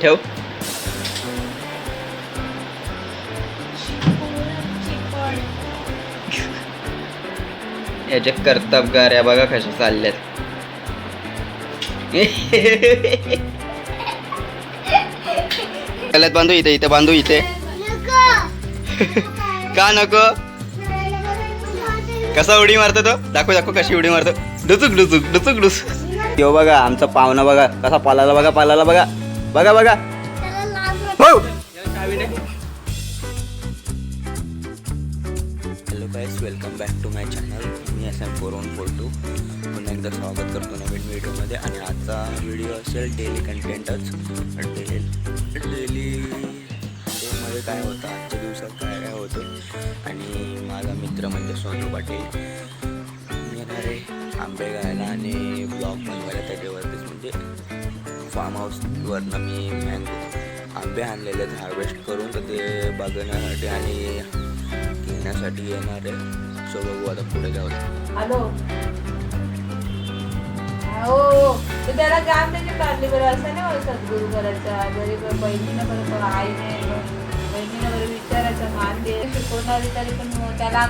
ठेव. याचे कर्तबगार या बघा कशा चालल्यात गळ्यात बांधू इथे इथे बांधू इथे. का नको? कसा उडी मारतो तो? दाखव दाखव कशी उडी मारतो. डुचुक डुचुक डुचुक डुचुक. यो बघा आमचा पाहुणा बघा कसा पालाला बघा पालाला बघा. बघा बघा. हो hello guys welcome back to my channel me S M four one four two पुन्हा एकदा स्वागत करतो नवीन व्हिडिओमध्ये. आणि आजचा व्हिडिओ असेल डेली कंटेंटच डेली डेली डेमध्ये काय होतं? आजच्या दिवसात काय काय होतं? आणि माझा मित्र म्हणजे सोनू पाटील. मी येणार आहे आंबे घालायला आणि ब्लॉग बनवायला त्याच्यावरतीच म्हणजे फार्म हाऊसवरनं मी मँगो आंबे आणलेले आहेत हार्वेस्ट करून तर ते बघण्यासाठी आणि घेण्यासाठी येणार आहे. सो बघू आता पुढे जाऊ हॅलो. हो तर त्याला काम त्याची काढली बरं असं नाही होत सद्गुरू करायचा जरी पण बहिणीनं बरं बरं आईने बहिणीनं बरं विचारायचं मान दे शिकवणारी तरी पण त्याला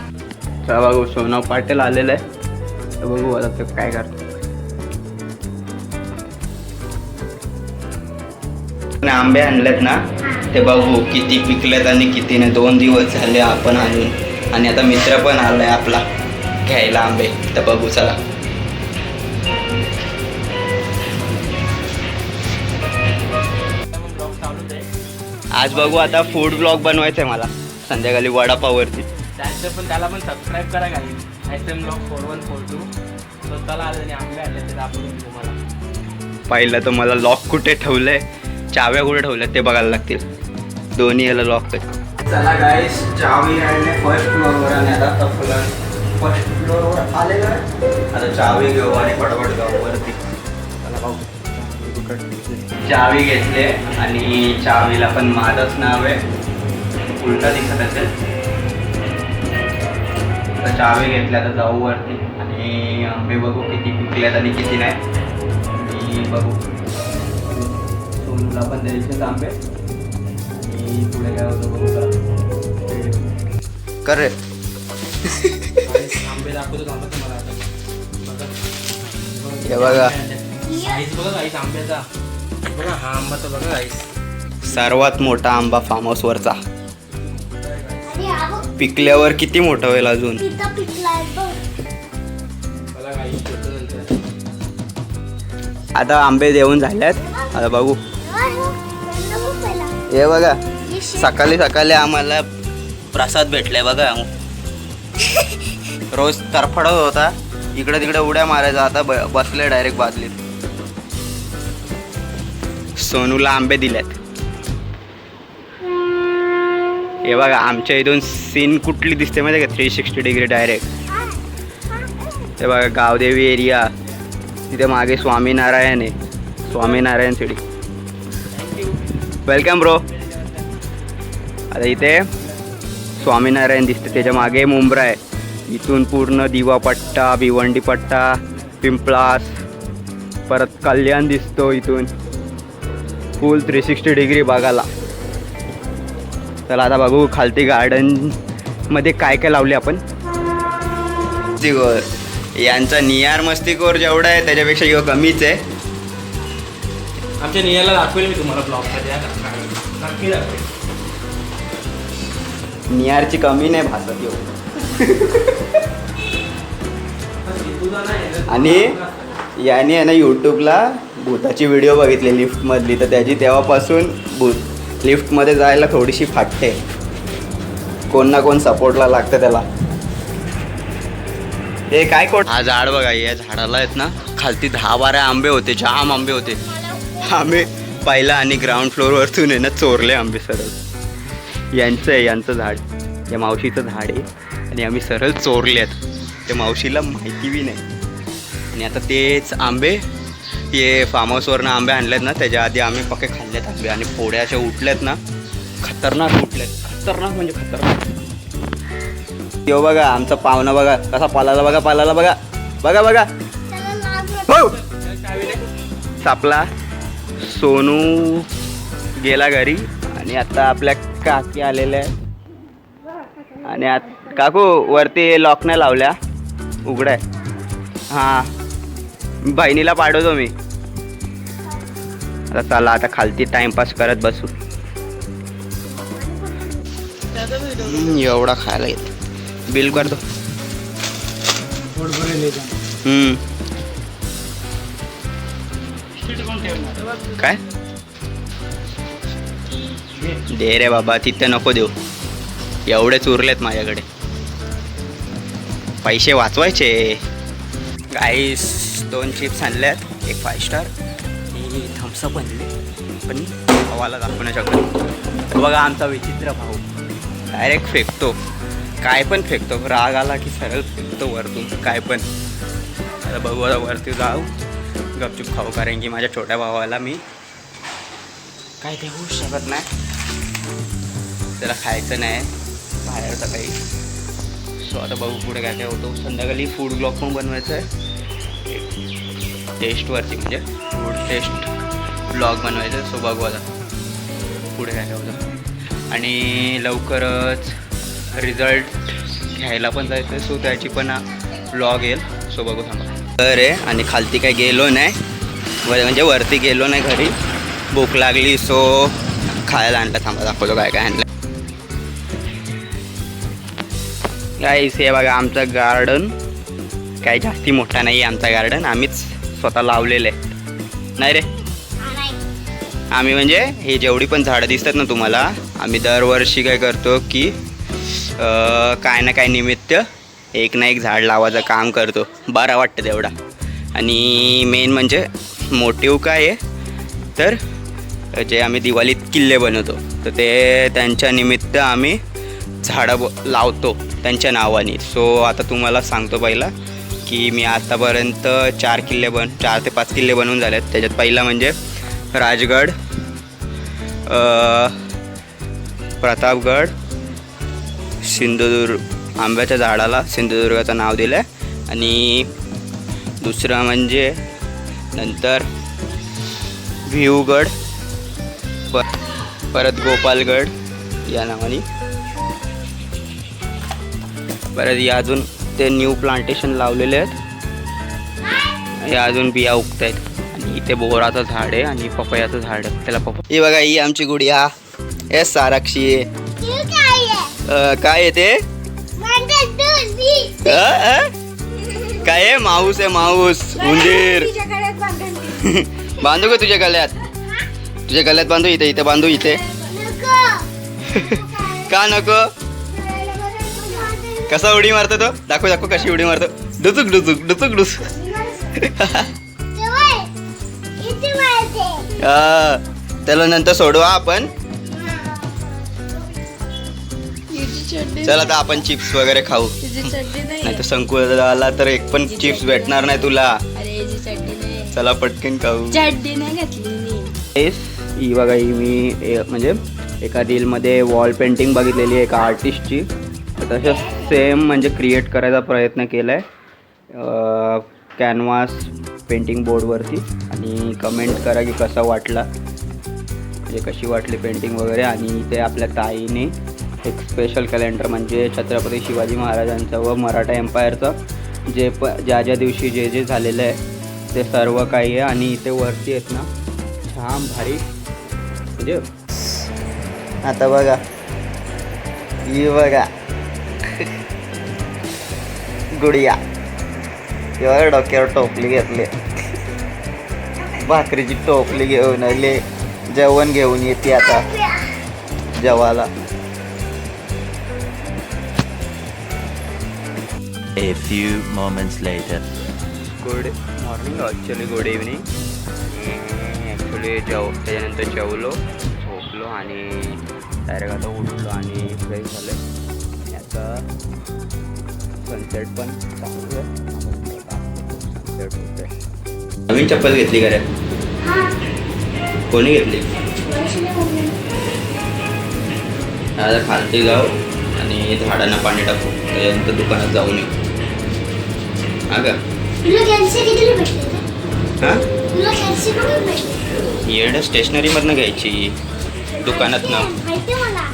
बघू सोनाव पाटील आलेलं आहे. तर बघू आता ते काय करतो आंबे आणलेत ना ते बघू किती पिकलेत आणि किती नाही दोन दिवस झाले आपण आणून आणि आता मित्र पण आलाय आपला घ्यायला आंबे. तर बघू चला. आज बघू आता फूड ब्लॉग बनवायचं आहे मला. संध्याकाळी वडापाववरती. त्यांचं पण त्याला पण सबस्क्राईब करा S M vlog four one four two स्वतःला आले आणि आंबे आले ते दाखवून तुम्हाला. पहिलं तर मला लॉक कुठे ठेवलंय? चाव्या कुठे ठेवल्या ते बघायला लागतील. दोन्ही याला लॉक आहे चला गाईस चावी राहिले फर्स्ट फ्लोअरवर आणि आता फर्स्ट फ्लोअरवर आलेलं आहे आता चावी घेऊ आणि पटापट जाऊ वरती. चला भाऊ चावी घेतले आणि चावीला पण माझंच नाव आहे. उलटा दिसत असेल. तर चावी घेतल्या तर जाऊ वरती. आणि आंबे बघू किती पिकल्यात आणि किती नाही. आणि बघू. सोनूला आणि पुढे काय होतं बघू कर रे. आंबे दाखवतो थांबा तुम्हाला आता. बघा. हे बघा. साईज बघा काहीच आंब्याचा. बघा हा आंबा तर बघा काहीच सर्वात मोठा आंबा फार्म हाऊसवरचा पिकल्यावर किती मोठा होईल अजून? बघा. काहीच नंतर. आता आंबे देऊन झाल्यात आता बघू. हे बघा सकाळी सकाळी आम्हाला प्रसाद भेटलाय बघा. रोज तरफडत होता. इकडे तिकडे उड्या मारायचा. आता बसले डायरेक्ट बादलीत. सोनूला आंबे दिल्यात हे बघा आमच्या इथून सीन कुठली दिसते माहिती का? थ्री सिक्स्टी डिग्री डायरेक्ट हे बघा गावदेवी एरिया तिथे मागे स्वामीनारायण आहे. स्वामीनारायण सिटी वेलकम ब्रो आता इथे स्वामीनारायण दिसते त्याच्यामागे मुंब्रा आहे. इथून पूर्ण दिवा पट्टा भिवंडी पट्टा पिंपळास परत कल्याण दिसतो इथून. फुल थ्री सिक्स्टी डिग्री बघायला. चला आता बघू खालती गार्डनमध्ये काय काय लावले आपण. यांचा नियार मस्तीकोर जेवढा आहे त्याच्यापेक्षा ह्यो कमीच आहे. आमच्या नियाला दाखवेल मी तुम्हाला ब्लॉगमध्ये नक्की दाखवेल. नियारची कमी नाही भासत नाही आणि याने आहे ना यूट्यूबला भूताची व्हिडिओ बघितली लिफ्टमधली तर त्याची तेव्हापासून भूत लिफ्टमध्ये जायला थोडीशी फाटते. कोण ना कोण सपोर्टला लागतं त्याला. हे काय कोण हा झाड बघा या झाडाला आहेत ना खालती दहा बारा आंबे होते जाम आंबे होते. आंबे पहिला आणि ग्राउंड फ्लोअरवरतून आहे ना चोरले आंबे सरळ. यांचं आहे यांचं झाड. या मावशीचं झाड आहे. आणि आम्ही सरळ चोरले आहेत. त्या मावशीला माहिती बी नाही. आणि आता तेच आंबे हे फार्म हाऊसवरनं आंबे आणलेत ना त्याच्या आधी आम्ही पक्के खाल्लेत आंबे. आणि फोड्या अशा उठल्यात ना खतरनाक उठल्यात. खतरनाक म्हणजे खतरनाक. यो बघा आमचा पाहुणा बघा. कसा पालाला बघा पालाला बघा. बघा बघा. हो! सापला. सोनू गेला घरी आणि आता आपल्या काकी आलेल्या आहेत. आणि आत काकू वरती लॉक नाही लावल्या. उघडाय हां. बहिणीला पाठवतो मी. आता चला आता खालती टाइमपास करत बसू. एवढा खायला येत. बिल करतो. हम्म. काय? दे रे बाबा तिथे नको देऊ. एवढेच उरलेत माझ्याकडे. पैसे वाचवायचे. गाईस दोन चिप्स आणल्यात एक फाय स्टार आणि थम्सअप आणले पण भावाला दाखवू शकतो बघा आमचा विचित्र भाऊ. डायरेक्ट फेकतो. काय पण फेकतो. राग आला की सरळ फेकतो वरतून. काय पण. आता बघू आता वरती जाऊ. गपचूप खाऊ कारण की माझ्या छोट्या भावाला मी काय देऊ शकत नाही त्याला खायचं नाही बाहेरचं काही सो आता बघू पुढे काय काय होतो. संध्याकाळी फूड ब्लॉग पण बनवायचं आहे टेस्टवरती म्हणजे फूड टेस्ट ब्लॉग बनवायचं आहे सो बघू आता पुढे काय काय होतं. आणि लवकरच रिझल्ट घ्यायला पण जायचं सो त्याची पण ब्लॉग येईल. सो बघू थांबा. घर आहे आणि खालती काय गेलो नाही. वर- म्हणजे वरती गेलो नाही घरी. भूक लागली सो खायला आणलं. थांबा दाखवतो काय काय आणलं काय हे बघा आमचं गार्डन काही जास्ती मोठा नाही आहे आमचा गार्डन आम्हीच स्वतः लावलेलं आहे. नाही रे. आम्ही म्हणजे हे जेवढी पण झाडं दिसतात ना तुम्हाला आम्ही दरवर्षी काय करतो की काय ना काय निमित्त एक ना एक झाड लावायचं काम करतो. बरं वाटतं तेवढा. आणि मेन म्हणजे मोटिव काय आहे? तर जे आम्ही दिवाळीत किल्ले बनवतो. तर ते त्यांच्या निमित्त आम्ही झाडं ब लावतो त्यांच्या नावाने. सो आता तुम्हाला सांगतो पहिला की मी आत्तापर्यंत चार किल्ले बन चार ते पाच किल्ले बनवून झाले आहेत त्याच्यात पहिला म्हणजे राजगड प्रतापगड सिंधुदुर्ग आंब्याच्या झाडाला सिंधुदुर्गाचं नाव दिलं आहे आणि दुसरं म्हणजे नंतर भिवगड प परत गोपालगड या नावाने. परत या अजून ते न्यू प्लांटेशन लावलेले आहेत. हे अजून बिया उगत आहेत आणि इथे बोराचं झाड आहे आणि पपयाचं झाड आहे. त्याला पप ही बघा ही आमची गुडिया. हे साराक्षी काय आहे ते? अं? काय आहे? माऊस आहे माऊस. उंदीर. बांधू का तुझ्या गळ्यात? तुझ्या गळ्यात बांधू इथे इथे बांधू इथे. का नको? कसा उडी मारतो तो? दाखव दाखव कशी उडी मारतो. डुचुक डुचुक डुचुक डुचुक. हा, त्याला नंतर सोडवा आपण. चल आता आपण चिप्स वगैरे खाऊ. नाही. तर संकुलाला तर एक पण चिप्स भेटणार नाही तुला. चला पटकन खाऊ. ही बघा ही मी म्हणजे एका रीलमध्ये वॉल पेंटिंग बघितलेली आहे एका आर्टिस्टची तसं सेम म्हणजे क्रिएट करायचा प्रयत्न केला आहे कॅनव्हास पेंटिंग बोर्डवरती आणि कमेंट करा की कसा वाटला. म्हणजे कशी वाटली पेंटिंग वगैरे. आणि ते आपल्या ताईने एक स्पेशल कॅलेंडर म्हणजे छत्रपती शिवाजी महाराजांचं व मराठा एम्पायरचं जे प ज्या ज्या दिवशी जे जे झालेलं आहे ते सर्व काही आहे आणि इथे वरती आहेत ना छान भारी. म्हणजे आता बघा ही बघा. गुडिया. किंवा बघा डोक्यावर टोपली घेतली. भाकरीची टोपली घेऊन आली. जेवण घेऊन येते आता. जेवायला. A few moments later. Good morning actually good evening actually जेव त्याच्यानंतर जेवलो झोपलो आणि डायरेक्ट आता उठलो आणि फ्रेश झालो आणि आता सनसेट पण सनसेट होतोय नवीन चप्पल घेतली का रे? कोणी घेतली? आता खालती जाऊ आणि झाडांना पाणी टाकू. त्याच्यानंतर दुकानात जाऊन येऊ. हा? का हां येणं स्टेशनरीमधनं घ्यायची. दुकानात ना. माहिती मला.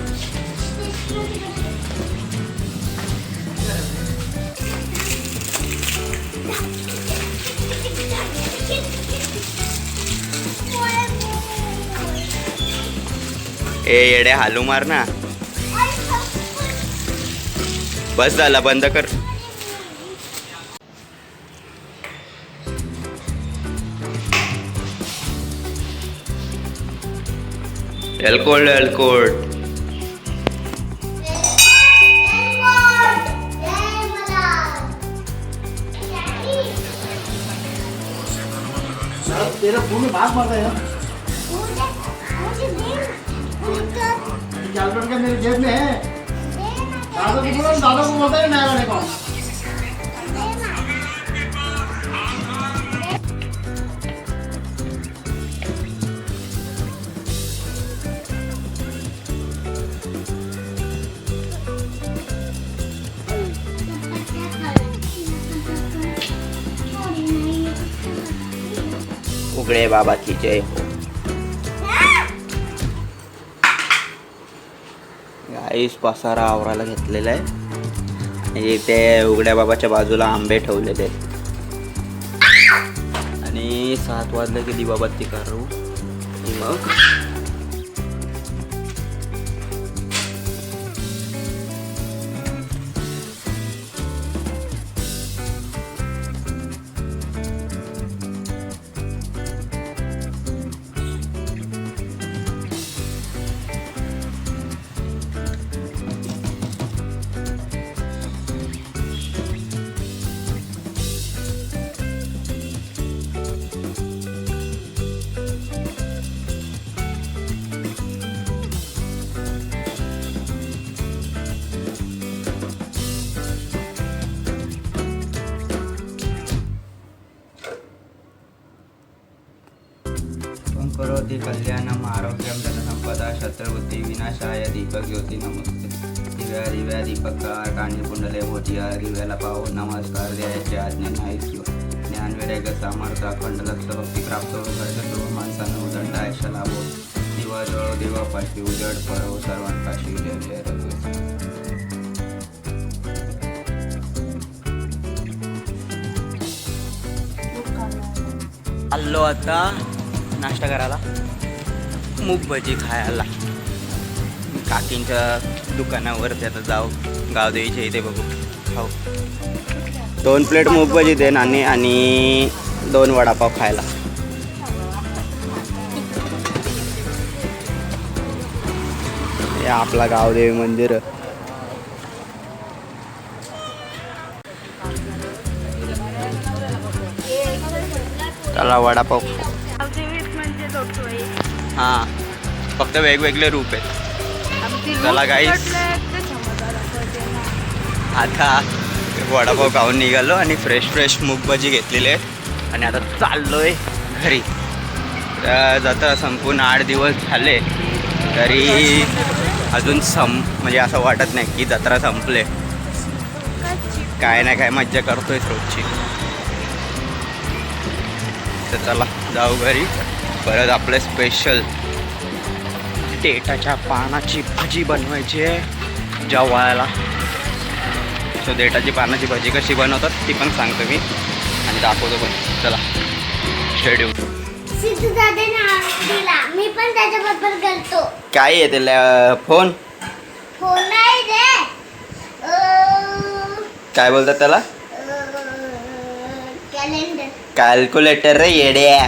ए येडे हालू मार ना. बस झाला बंद कर. एल्कोल्ड एल्कोल्ड तेरा फ़ोन में बात मारता है। ना कैलकुलेटर का मेरे जेब में है? दादा को बोलो दादा को बोलता है नया लाने को। बाबा तिचे जय हो गाईस पसारा आवराला घेतलेला आहे आणि ते उघड्या बाबाच्या बाजूला आंबे ठेवलेले आहेत. आणि सात वाजले की दिवाबत्ती करू. मग कल्याणम आरोग्यम धनसंपदा शत्रुबुद्धी विनाशाय दीपक ज्योती नमस्ते। दिव्या दिव्या दीपकार कांडी कुंडले मोठिया दिव्याला पाहू नमस्कार द्यायचे आज्ञा नाही ज्ञान विवेक सामर्थ्य अखंड लक्ष भक्ती प्राप्त सर्व माणसांना उदंड आयुष्य लाभो। दिवा जळो देवापाशी उजड पडो सर्वांपाशी जय जय रघुवीर। आता नाश्ता करायला. मूग भजी खायला. काकींच्या दुकानावरती आता जाऊ गावदेवीच्या इथे बघू. खाऊ दोन प्लेट मूग भजी दे नाणे आणि दोन वडापाव खायला. हे आपला गावदेवी मंदिर. त्याला वडापाव खाऊ. हां. फक्त वेगवेगळे रूप आहेत. चला गाईस आता वडापाव खाऊन निघालो आणि फ्रेश फ्रेश मूग भाजी घेतलेली आहे आणि आता चाललोय घरी. तर जत्रा संपून आठ दिवस झाले तरी अजून सं म्हणजे असं वाटत नाही की जत्रा संपले. काय ना काय मज्जा करतोय रोजची. तर चला जाऊ घरी. परत आपलं स्पेशल डेटाच्या पानाची भाजी बनवायची आहे. जेवायला सो देटाची पानाची भाजी कशी बनवतात ती पण सांगतो मी. आणि दाखवतो पण. चला. स्टेडियम दिला. मी पण त्याच्याबरोबर गेलतो. काय येते फोन? फोन नाही रे. काय बोलतात त्याला? कॅलेंडर कॅल्क्युलेटर रे येड्या.